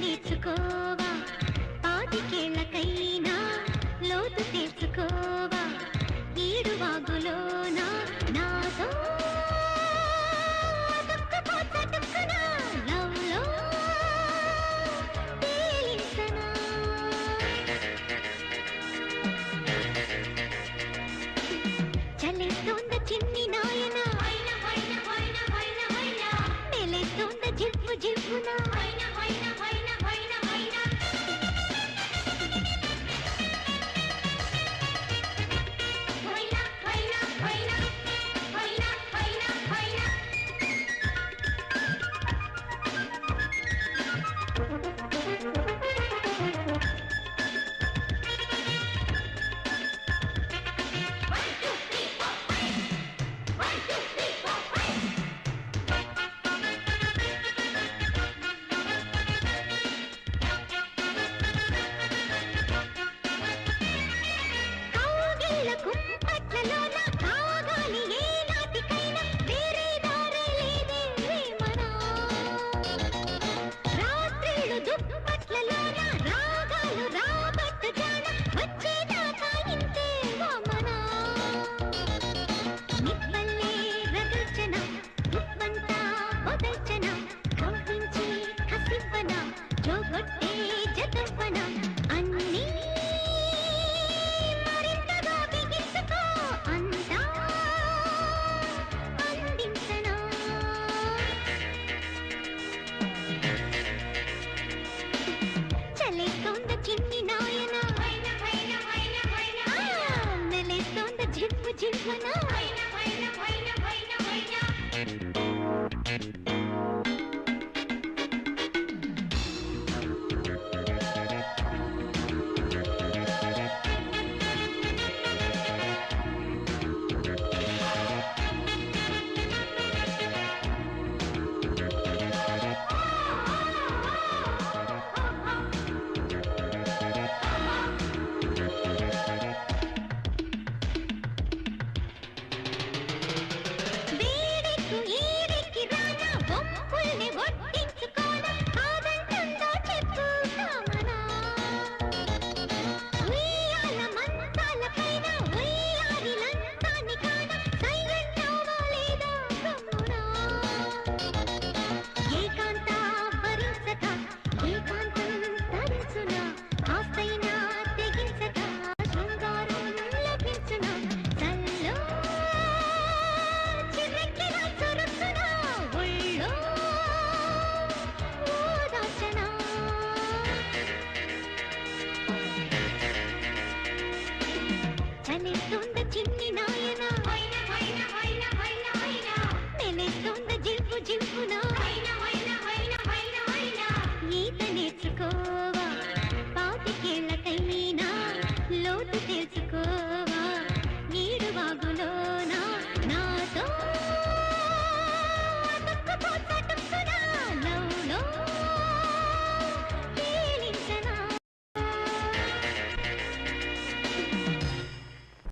నేర్చుకోవా? పాతికేళ్ళకైనా లోతు తెచ్చుకోవా? ఈడు వాగులోనా? मुझको